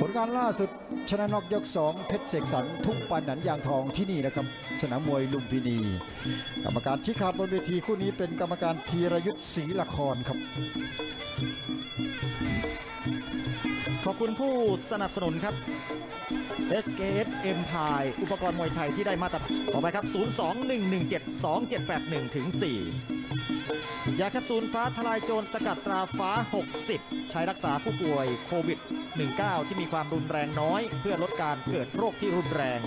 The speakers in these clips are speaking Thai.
ผลการล่าสุดชนะนอกยก 2 เพชรเสกสรรทุ่งปานหนันยางทองที่นี่นะครับสนามมวยลุมพินี กรรมการชี้ขาดบนเวทีคู่นี้เป็นกรรมการธีรยุทธ์ศรีละครครับขอบคุณผู้สนับสนุนครับ SKS Empire อุปกรณ์มวยไทยที่ได้มาตรฐานต่อไปครับ 02-117-2781ถึง4ยาแคปซูลฟ้าทลายโจรสกัดตราฟ้า 60 ใช้รักษาผู้ป่วยโควิด 19 ที่มีความรุนแรงน้อย เพื่อลดการเกิดโรคที่รุนแรง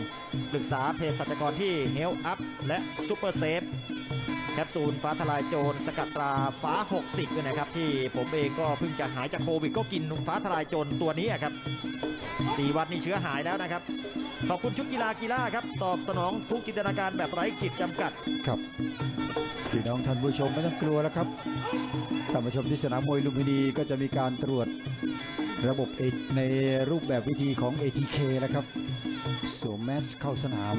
ปรึกษาเภสัชกรที่ Health Up และ Super Safe แคปซูลฟ้าทลายโจรสกัดตราฟ้า 60ด้วยนะครับ ที่ผมเองก็เพิ่งจะหายจากโควิดก็กินฟ้าทลายโจรตัวนี้ครับสี่วันนี้เชื้อหายแล้วนะครับ ขอบคุณชุดกีฬากีฬาครับ ตอบสนองทุกจินตนาการแบบไร้ขีดจำกัด ครับพี่น้องท่านผู้ชมไม่ต้องกลัวแล้วครับท่านผู้ชมที่สนามมวยลุมพินีก็จะมีการตรวจ ระบบในรูปแบบวิธีของ ATK นะครับสวมแมสเข้าสนาม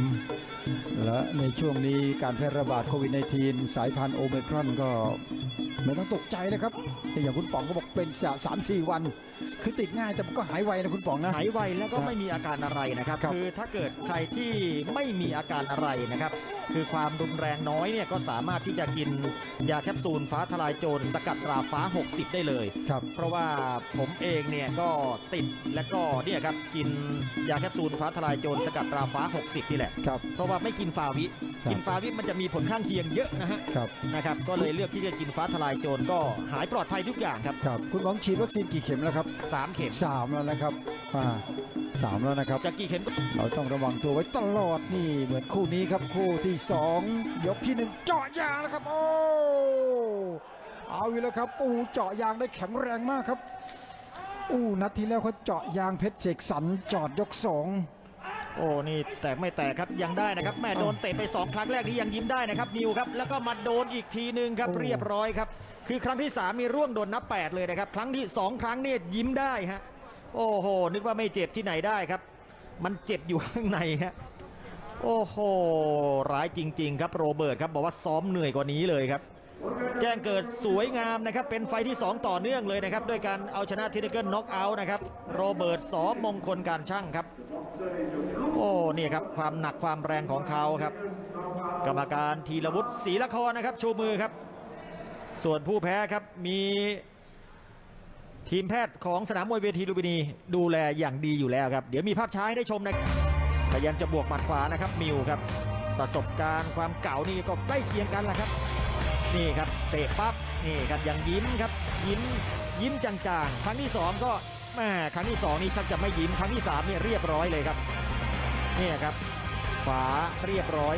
และในช่วงนี้การแพร่ระบาดโควิด -19 สายพันธุ์โอเมกรอนก็ไม่ต้องตกใจนะครับอย่างคุณป๋องก็บอกเป็นสามสามสี่วัน คือติดง่ายแต่มันก็หายไวนะคุณป๋องนะ หายไวแล้วก็ครับไม่มีอาการอะไรนะครับครับ คือถ้าเกิดใครที่ไม่มีอาการอะไรนะครับ คือความรุนแรงน้อยเนี่ยก็สามารถที่จะกินยาแคปซูลฟ้าทลายโจรสกัดตราฟ้า 60 ได้เลย ครับ เพราะว่าผมเองเนี่ยก็ติดและก็เนี่ยครับกินยาแคปซูลฟ้าทลายโจรสกัดตราฟ้า 60 นี่แหละ ครับ เพราะว่าไม่กินฟาวิครับ กินฟาวิมันจะมีผลข้างเคียงเยอะนะฮะครับนะครับก็เลยเลือกที่จะกินฟ้าทลายโจรก็หายปลอดภัยทุกอย่างครับ ครับคุณป๋องฉีดวัคซีนกี่เข็มแล้วครับสามเข็มสามแล้วนะครับอ่าสามแล้วนะครับ จะกี่เข็มก็เราต้องระวังตัวไว้ตลอดนี่เหมือนคู่นี้ครับคู่ที่สองยกที่หนึ่งเจาะยางนะครับ โอ้เอาอีกแล้วครับโอ้เจาะยางได้แข็งแรงมากครับอู้นัดที่แล้วเขาเจาะยางเพชรเสกสรรจอดยกสอง โอ้นี่แตกไม่แตกครับยังได้นะครับแม่โดนเตะไปสองครั้งแรกนี้ยังยิ้มได้นะครับนิวครับแล้วก็มาโดนอีกทีหนึ่งครับเรียบร้อยครับคือครั้งที่สามมีร่วงโดนนับแปดเลยนะครับ ครั้งที่สองครั้งเนี่ยยิ้มได้ฮะโอ้โห นึกว่าไม่เจ็บที่ไหนได้ครับ มันเจ็บอยู่ข้างในฮะโอ้โหร้ายจริง ๆ ครับโรเบิร์ตครับบอกว่าซ้อมเหนื่อยกว่านี้เลยครับ แจ้งเกิดสวยงามนะครับ เป็นไฟที่ 2 ต่อเนื่องเลยนะครับ ด้วยการเอาชนะทินิเกิลน็อกเอาท์นะครับ โรเบิร์ตสอมงคลการช่างครับ โอ้นี่ครับ ความหนักความแรงของเขาครับ กรรมการธีรวุฒิศรีละครนะครับ ชูมือครับ ส่วนผู้แพ้ครับมีทีมแพทย์ของสนามมวยเวทีลุมพินีดูแลอย่างดีอยู่แล้วครับ เดี๋ยวมีภาพช้าให้ได้ชมนะพยายามจะบวกหมัดขวานะครับมิวครับ ประสบการณ์ความเก่านี่ก็ใกล้เคียงกันแหละครับ นี่ครับเตะปั๊บนี่ครับยังยิ้มครับยิ้มยิ้มจางๆ ครั้งที่สองก็แม่ครั้งที่สองนี่ชักจะไม่ยิ้มครั้งที่สามเนี่ยเรียบร้อยเลยครับเนี่ยครับขวาเรียบร้อย